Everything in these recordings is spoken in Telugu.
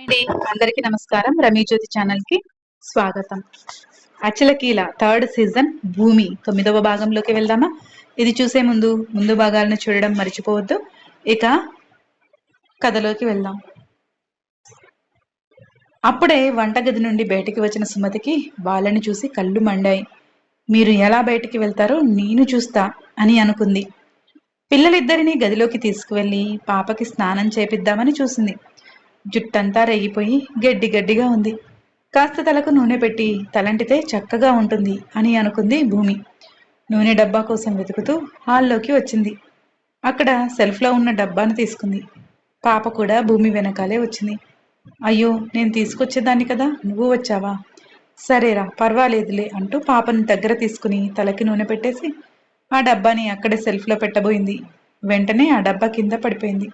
అండి. అందరికీ నమస్కారం. రమీ జ్యోతి ఛానల్కి స్వాగతం. అచలకీల థర్డ్ సీజన్ భూమి తొమ్మిదవ భాగంలోకి వెళ్దామా? ఇది చూసే ముందు ముందు భాగాలను చూడడం మర్చిపోవద్దు. ఇక కథలోకి వెళ్దాం. అప్పుడే వంటగది నుండి బయటికి వచ్చిన సుమతికి వాళ్ళని చూసి కళ్ళు మండాయి. మీరు ఎలా బయటికి వెళ్తారో నేను చూస్తా అని అనుకుంది. పిల్లలిద్దరినీ గదిలోకి తీసుకువెళ్ళి పాపకి స్నానం చేపిద్దామని చూసింది. జుట్టంతా రేగిపోయి గడ్డి గడ్డిగా ఉంది. కాస్త తలకు నూనె పెట్టి తలంటితే చక్కగా ఉంటుంది అని అనుకుంది భూమి. నూనె డబ్బా కోసం వెతుకుతూ హాల్లోకి వచ్చింది. అక్కడ సెల్ఫ్లో ఉన్న డబ్బాను తీసుకుంది. పాప కూడా భూమి వెనకాలే వచ్చింది. అయ్యో నేను తీసుకొచ్చేదాన్ని కదా నువ్వు వచ్చావా? సరేరా పర్వాలేదులే అంటూ పాపను దగ్గర తీసుకుని తలకి నూనె పెట్టేసి ఆ డబ్బాని అక్కడే సెల్ఫ్లో పెట్టబోయింది. వెంటనే ఆ డబ్బా కింద పడిపోయింది.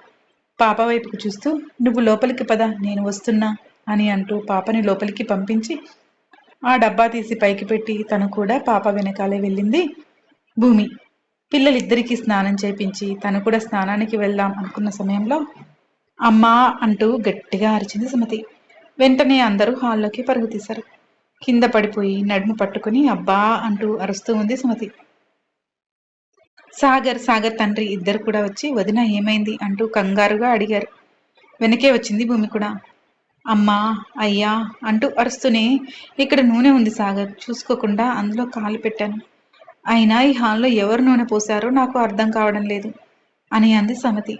పాప వైపుకు చూస్తూ నువ్వు లోపలికి పద నేను వస్తున్నా అని అంటూ పాపని లోపలికి పంపించి ఆ డబ్బా తీసి పైకి పెట్టి తను కూడా పాప వెనకాలే వెళ్ళింది. భూమి పిల్లలిద్దరికీ స్నానం చేపించి తను కూడా స్నానానికి వెళ్దాం అనుకున్న సమయంలో అమ్మా అంటూ గట్టిగా అరిచింది సుమతి. వెంటనే అందరూ హాల్లోకి పరుగు తీశారు. కింద పడిపోయి నడుము పట్టుకుని అబ్బా అంటూ అరుస్తూ ఉంది సుమతి. సాగర్ సాగర్ తండ్రి ఇద్దరు కూడా వచ్చి వదిన ఏమైంది? అంటూ కంగారుగా అడిగారు. వెనకే వచ్చింది భూమి కూడా. అమ్మా అయ్యా అంటూ అరుస్తూనే ఇక్కడ నూనె ఉంది సాగర్ చూసుకోకుండా అందులో కాలు పెట్టాను. అయినా ఈ హాల్లో ఎవరు నూనె పోసారో నాకు అర్థం కావడం లేదు అని అంది సమతి.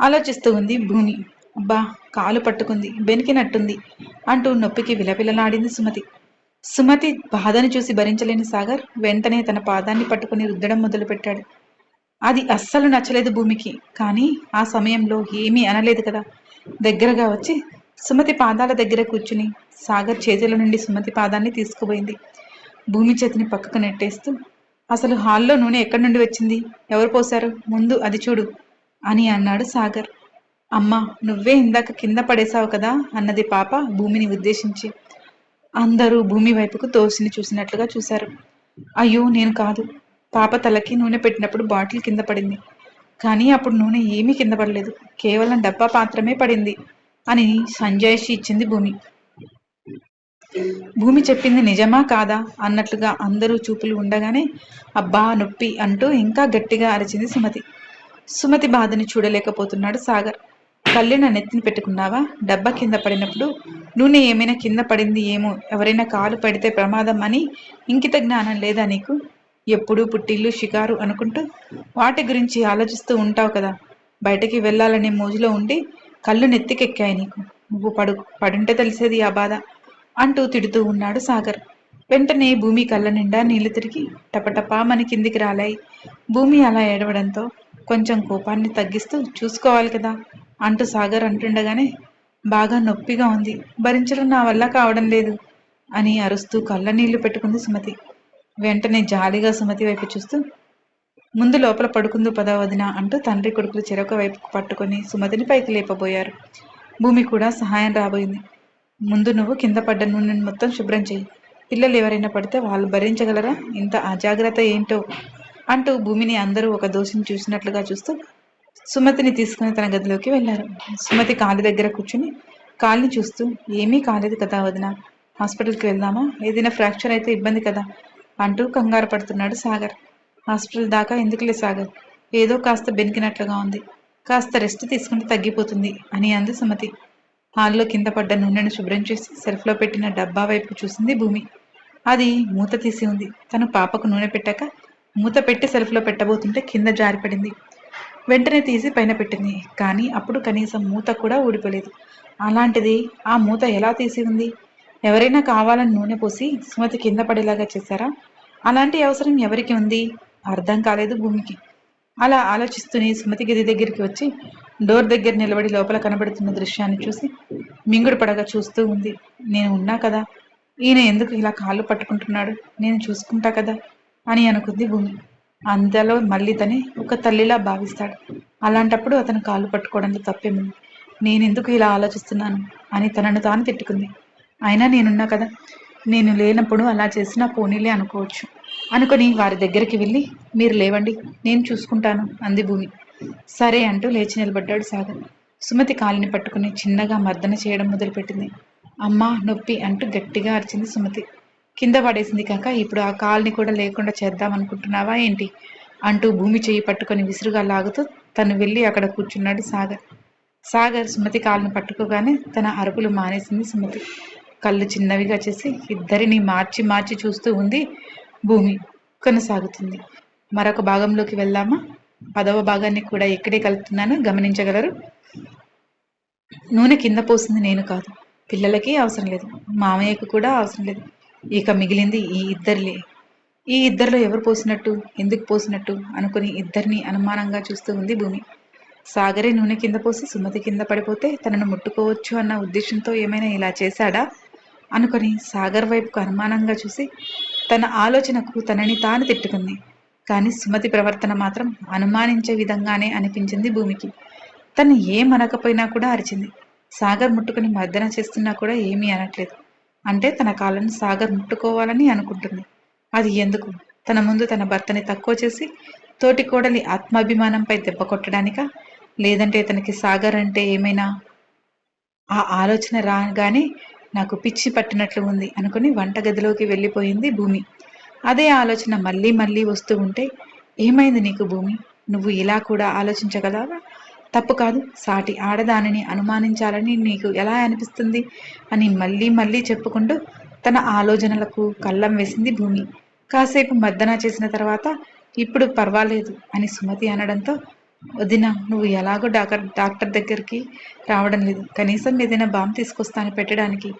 ఆలోచిస్తూ ఉంది భూమి. అబ్బా కాలు పట్టుకుంది బెనికినట్టుంది అంటూ నొప్పికి విలపిలలాడింది సుమతి. సుమతి బాధను చూసి భరించలేని సాగర్ వెంటనే తన పాదాన్ని పట్టుకుని రుద్దడం మొదలుపెట్టాడు. అది అస్సలు నచ్చలేదు భూమికి కానీ ఆ సమయంలో ఏమీ అనలేదు కదా. దగ్గరగా వచ్చి సుమతి పాదాల దగ్గర కూర్చుని సాగర్ చేతుల నుండి సుమతి పాదాన్ని తీసుకుపోయింది. భూమి చేతిని పక్కకు నెట్టేస్తూ అసలు హాల్లో నూనె ఎక్కడి నుండి వచ్చింది? ఎవరు పోశారు? ముందు అది చూడు అని అన్నాడు సాగర్. అమ్మా నువ్వే ఇందాక కింద పడేశావు కదా అన్నది పాప భూమిని ఉద్దేశించి. అందరూ భూమి వైపుకు తోసిని చూసినట్లుగా చూశారు. అయ్యో నేను కాదు. పాప తలకి నూనె పెట్టినప్పుడు బాటిల్ కింద పడింది. కానీ అప్పుడు నూనె ఏమీ కింద పడలేదు. కేవలం డబ్బా పాత్రమే పడింది అని సంజయ్షి ఇచ్చింది భూమి. భూమి చెప్పింది నిజమా కాదా అన్నట్లుగా అందరూ చూపులు ఉండగానే అబ్బా నొప్పి అంటూ ఇంకా గట్టిగా అరిచింది సుమతి. సుమతి బాధని చూడలేకపోతున్నాడు సాగర్. కళ్ళున నెత్తిని పెట్టుకున్నావా? డబ్బా కింద పడినప్పుడు నూనె ఏమైనా కింద పడింది ఏమో? ఎవరైనా కాలు పడితే ప్రమాదం అని ఇంకిత జ్ఞానం లేదా నీకు? ఎప్పుడూ పుట్టిల్లు షికారు అనుకుంటూ వాటి గురించి ఆలోచిస్తూ ఉంటావు కదా. బయటకి వెళ్ళాలనే మోజులో ఉండి కళ్ళు నెత్తికెక్కాయి నీకు. నువ్వు పడు పడుంటే తెలిసేది ఆ బాధ అంటూ తిడుతూ ఉన్నాడు సాగర్. వెంటనే భూమి కళ్ళ నిండా నీళ్ళు తిరిగి టపటపా మన కిందికి రాలాయి. భూమి అలా ఏడవడంతో కొంచెం కోపాన్ని తగ్గిస్తూ చూసుకోవాలి కదా. అంటూ సాగర్ అంటుండగానే బాగా నొప్పిగా ఉంది. భరించడం నా వల్ల కావడం లేదు అని అరుస్తూ కళ్ళ నీళ్ళు పెట్టుకుంది సుమతి. వెంటనే జాలిగా సుమతి వైపు చూస్తూ ముందు లోపల పడుకుందు పద వదిన అంటూ తండ్రి కొడుకులు చెరొక వైపుకు పట్టుకొని సుమతిని పైకి లేపబోయారు. భూమి కూడా సహాయం రాబోయింది. ముందు నువ్వు కింద పడ్డ నూనెను మొత్తం శుభ్రం చేయి పిల్లలు ఎవరైనా పడితే వాళ్ళు భరించగలరా? ఇంత అజాగ్రత్త ఏంటో? అంటూ భూమిని అందరూ ఒక దోషిని చూసినట్లుగా చూస్తూ సుమతిని తీసుకుని తన గదిలోకి వెళ్ళారు. సుమతి కాలి దగ్గర కూర్చుని కాలిని చూస్తూ ఏమీ కాలేదు కదా వదిన హాస్పిటల్కి వెళ్దామా? ఏదైనా ఫ్రాక్చర్ అయితే ఇబ్బంది కదా? అంటూ కంగారు పడుతున్నాడు సాగర్. హాస్పిటల్ దాకా ఎందుకులే సాగర్? ఏదో కాస్త బెనికినట్లుగా ఉంది. కాస్త రెస్ట్ తీసుకుంటే తగ్గిపోతుంది అని అంది సుమతి. హాల్లో కింద పడ్డ నూనెను శుభ్రం చేసి సెల్ఫ్లో పెట్టిన డబ్బా వైపు చూసింది భూమి. అది మూత తీసి ఉంది. తను పాపకు నూనె పెట్టాక మూత పెట్టి సెల్ఫ్లో పెట్టబోతుంటే కింద జారిపడింది. వెంటనే తీసి పైన పెట్టింది. కానీ అప్పుడు కనీసం మూత కూడా ఊడిపోలేదు. అలాంటిది ఆ మూత ఎలా తీసి ఉంది ఎవరైనా కావాలని నూనె పోసి సుమతి కింద పడేలాగా చేశారా? అలాంటి అవసరం ఎవరికి ఉంది? అర్థం కాలేదు భూమికి. అలా ఆలోచిస్తూనే సుమతి గది దగ్గరికి వచ్చి డోర్ దగ్గర నిలబడి లోపల కనబడుతున్న దృశ్యాన్ని చూసి మింగుడు పడగా చూస్తూ ఉంది. నేను ఉన్నా కదా? ఈయన ఎందుకు ఇలా కాళ్ళు పట్టుకుంటున్నాడు? నేను చూసుకుంటా కదా? అని అనుకుంది భూమి. అంతలో మళ్ళీ తని ఒక తల్లిలా భావిస్తాడు. అలాంటప్పుడు అతను కాలు పట్టుకోవడంలో తప్పేముంది? నేనెందుకు ఇలా ఆలోచిస్తున్నాను? అని తనను తాను తిట్టుకుంది. అయినా నేనున్నా కదా? నేను లేనప్పుడు అలా చేసినా పోనీలే అనుకోవచ్చు. అనుకొని వారి దగ్గరికి వెళ్ళి మీరు లేవండి నేను చూసుకుంటాను అంది భూమి. సరే అంటూ లేచి నిలబడ్డాడు సాగర్. సుమతి కాలిని పట్టుకుని చిన్నగా మర్దన చేయడం మొదలుపెట్టింది. అమ్మా నొప్పి అంటూ గట్టిగా అరిచింది సుమతి. కింద పడేసింది కాక ఇప్పుడు ఆ కాల్ని కూడా లేకుండా చేద్దాం అనుకుంటున్నావా ఏంటి? అంటూ భూమి చెయ్యి పట్టుకొని విసురుగా లాగుతూ తను వెళ్ళి అక్కడ కూర్చున్నాడు సాగర్. సాగర్ సుమతి కాలును పట్టుకోగానే తన అరుపులు మానేసింది సుమతి. కళ్ళు చిన్నవిగా చేసి ఇద్దరిని మార్చి మార్చి చూస్తూ ఉంది భూమి. కొనసాగుతుంది. మరొక భాగంలోకి వెళ్దామా? పదవ భాగాన్ని కూడా ఎక్కడే కలుపుతున్నానో. గమనించగలరు? నూనె కింద పోసింది నేను కాదు. పిల్లలకి అవసరం లేదు. మామయ్యకు కూడా అవసరం లేదు. ఇక మిగిలింది ఈ ఇద్దరిలే. ఈ ఇద్దరిలో ఎవరు పోసినట్టు? ఎందుకు పోసినట్టు? అనుకుని ఇద్దరిని అనుమానంగా చూస్తూ ఉంది భూమి. సాగరే నూనె కింద పోసి సుమతి కింద పడిపోతే తనను ముట్టుకోవచ్చు అన్న ఉద్దేశంతో ఏమైనా ఇలా చేశాడా? అనుకొని సాగర్ వైపుకు అనుమానంగా చూసి తన ఆలోచనకు తనని తాను తిట్టుకుంది. కానీ సుమతి ప్రవర్తన మాత్రం అనుమానించే విధంగానే అనిపించింది భూమికి. తను ఏమనకపోయినా కూడా అరిచింది. సాగర్ ముట్టుకుని మర్దన చేస్తున్నా కూడా ఏమీ అనట్లేదు. అంటే తన కాళ్ళను సాగర్ ముట్టుకోవాలని అనుకుంటుంది. అది ఎందుకు? తన ముందు తన భర్తని తక్కువ చేసి తోటి కోడలి ఆత్మాభిమానంపై దెబ్బ కొట్టడానిక? లేదంటే తనకి సాగర్ అంటే ఏమైనా? ఆ ఆలోచన రాగానే నాకు పిచ్చి పట్టినట్లు ఉంది అనుకుని వంటగదిలోకి వెళ్ళిపోయింది భూమి. అదే ఆలోచన మళ్ళీ మళ్ళీ వస్తూ ఉంటే ఏమైంది నీకు భూమి? నువ్వు ఇలా కూడా ఆలోచించగలవా? తప్పు కాదు. సాటి ఆడదానిని అనుమానించాలని నీకు ఎలా అనిపిస్తుంది? అని మళ్ళీ మళ్ళీ చెప్పుకుంటూ తన ఆలోచనలకు కళ్ళం వేసింది భూమి. కాసేపు మద్దన చేసిన తర్వాత ఇప్పుడు పర్వాలేదు అని సుమతి అనడంతో వదిన నువ్వు ఎలాగో డాక్టర్ డాక్టర్ దగ్గరికి రావడం లేదు. కనీసం ఏదైనా బాంబు తీసుకొస్తాను పెట్టడానికి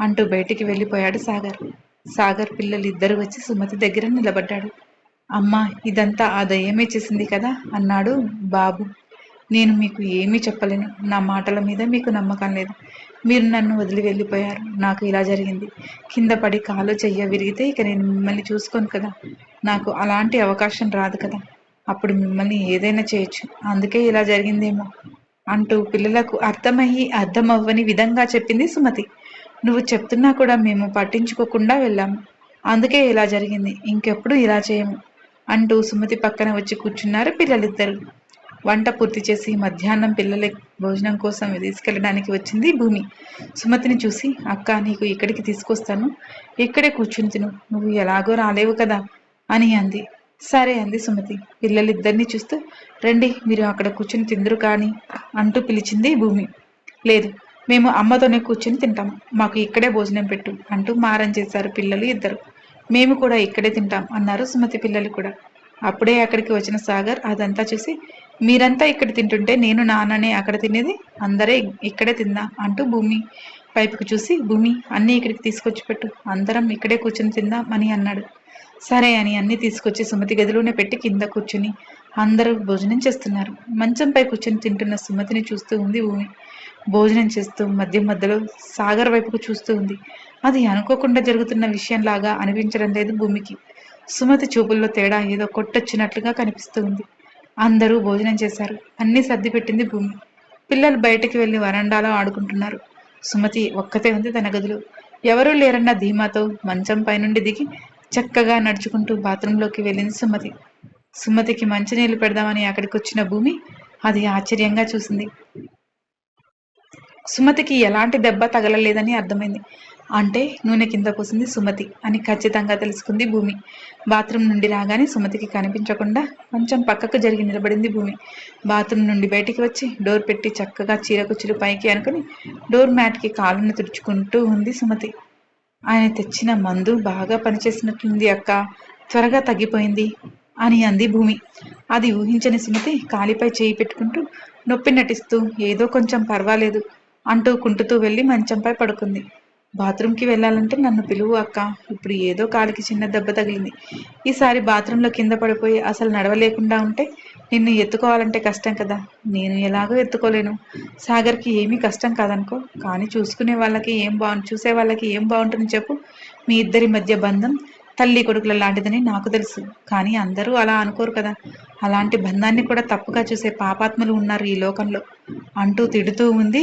అంటూ బయటికి వెళ్ళిపోయాడు సాగర్. సాగర్ పిల్లలు ఇద్దరు వచ్చి సుమతి దగ్గర నిలబడ్డాడు అమ్మా ఇదంతా ఆ దయ్యమే చేసింది కదా అన్నాడు బాబు. నేను మీకు ఏమీ చెప్పలేను. నా మాటల మీద మీకు నమ్మకం లేదు. మీరు నన్ను వదిలి వెళ్ళిపోయారు. నాకు ఇలా జరిగింది. కింద పడి కాలు చెయ్య విరిగితే ఇక నేను మిమ్మల్ని చూసుకోను కదా. నాకు అలాంటి అవకాశం రాదు కదా. అప్పుడు మిమ్మల్ని ఏదైనా చేయొచ్చు. అందుకే ఇలా జరిగిందేమో అంటూ పిల్లలకు అర్థమయ్యి అర్థమవ్వని విధంగా చెప్పింది సుమతి. నువ్వు చెప్తున్నా కూడా మేము పట్టించుకోకుండా వెళ్ళాము అందుకే ఇలా జరిగింది. ఇంకెప్పుడు ఇలా చేయము అంటూ సుమతి పక్కన వచ్చి కూర్చున్నారు పిల్లలిద్దరు. వంట పూర్తి చేసి మధ్యాహ్నం పిల్లల భోజనం కోసం తీసుకెళ్ళడానికి వచ్చింది భూమి. సుమతిని చూసి అక్క నీకు ఇక్కడికి తీసుకొస్తాను. ఇక్కడే కూర్చుని తిను. నువ్వు ఎలాగో రాలేవు కదా అని అంది. సరే అంది సుమతి. పిల్లలిద్దరిని చూస్తూ రండి మీరు అక్కడ కూర్చుని తిందురు కానీ అంటూ పిలిచింది భూమి. లేదు మేము అమ్మతోనే కూర్చుని తింటాం. మాకు ఇక్కడే భోజనం పెట్టు అంటూ మారం చేశారు పిల్లలు ఇద్దరు. మేము కూడా ఇక్కడే తింటాం అన్నారు సుమతి పిల్లలు కూడా. అప్పుడే అక్కడికి వచ్చిన సాగర్ అదంతా చూసి మీరంతా ఇక్కడ తింటుంటే నేను నాన్ననే అక్కడ తినేది అందరే ఇక్కడే తిందాం అంటూ భూమి వైపుకు చూసి భూమి అన్నీ ఇక్కడికి తీసుకొచ్చి పెట్టు అందరం ఇక్కడే కూర్చుని తిందాం అని అన్నాడు. సరే అని అన్నీ తీసుకొచ్చి సుమతి గదిలోనే పెట్టి కింద కూర్చుని అందరూ భోజనం చేస్తున్నారు. మంచంపై కూర్చొని తింటున్న సుమతిని చూస్తూ ఉంది భూమి. భోజనం చేస్తూ మధ్య మధ్యలో సాగర్ వైపుకు చూస్తూ ఉంది. అది అనుకోకుండా జరుగుతున్న విషయంలాగా అనిపించడం లేదు భూమికి. సుమతి చూపుల్లో తేడా ఏదో కొట్టొచ్చినట్లుగా కనిపిస్తూ ఉంది. అందరూ భోజనం చేశారు. అన్ని సర్ది పెట్టింది భూమి. పిల్లలు బయటకు వెళ్ళి వరండాలో ఆడుకుంటున్నారు. సుమతి ఒక్కతే ఉంది తన గదిలో. ఎవరూ లేరన్న ధీమాతో మంచం పైనుండి దిగి చక్కగా నడుచుకుంటూ బాత్రూంలోకి వెళ్ళింది సుమతి. సుమతికి మంచినీళ్ళు పెడదామని అక్కడికి వచ్చిన భూమి అది ఆశ్చర్యంగా చూసింది. సుమతికి ఎలాంటి దెబ్బ తగలలేదని అర్థమైంది. అంటే నూనె కింద కూసింది సుమతి అని ఖచ్చితంగా తెలుసుకుంది భూమి. బాత్రూమ్ నుండి రాగానే సుమతికి కనిపించకుండా కొంచెం పక్కకు జరిగి నిలబడింది భూమి. బాత్రూమ్ నుండి బయటికి వచ్చి డోర్ పెట్టి చక్కగా చీరకుచ్చులు పైకి అనుకుని డోర్ మ్యాట్కి కాలును తుడుచుకుంటూ ఉంది సుమతి. ఆయన తెచ్చిన మందు బాగా పనిచేసినట్లుంది అక్క. త్వరగా తగ్గిపోయింది అని అంది భూమి. అది ఊహించని సుమతి కాలిపై చేయి పెట్టుకుంటూ నొప్పి నటిస్తూ ఏదో కొంచెం పర్వాలేదు అంటూ కుంటుతూ వెళ్ళి మంచంపై పడుకుంది. బాత్రూమ్కి వెళ్ళాలంటే నన్ను పిలువు అక్క. ఇప్పుడు ఏదో కాలికి చిన్న దెబ్బ తగిలింది. ఈసారి బాత్రూంలో కింద పడిపోయి అసలు నడవలేకుండా ఉంటే నిన్ను ఎత్తుకోవాలంటే కష్టం కదా. నేను ఎలాగో ఎత్తుకోలేను. సాగర్కి ఏమీ కష్టం కాదనుకో. కానీ చూసుకునే వాళ్ళకి ఏం బాగు చూసే వాళ్ళకి ఏం బాగుంటుంది చెప్పు. మీ ఇద్దరి మధ్య బంధం తల్లి కొడుకుల లాంటిదని నాకు తెలుసు. కానీ అందరూ అలా అనుకోరు కదా. అలాంటి బంధాన్ని కూడా తప్పుగా చూసే పాపాత్మలు ఉన్నారు ఈ లోకంలో. అంటూ తిడుతూ ఉంది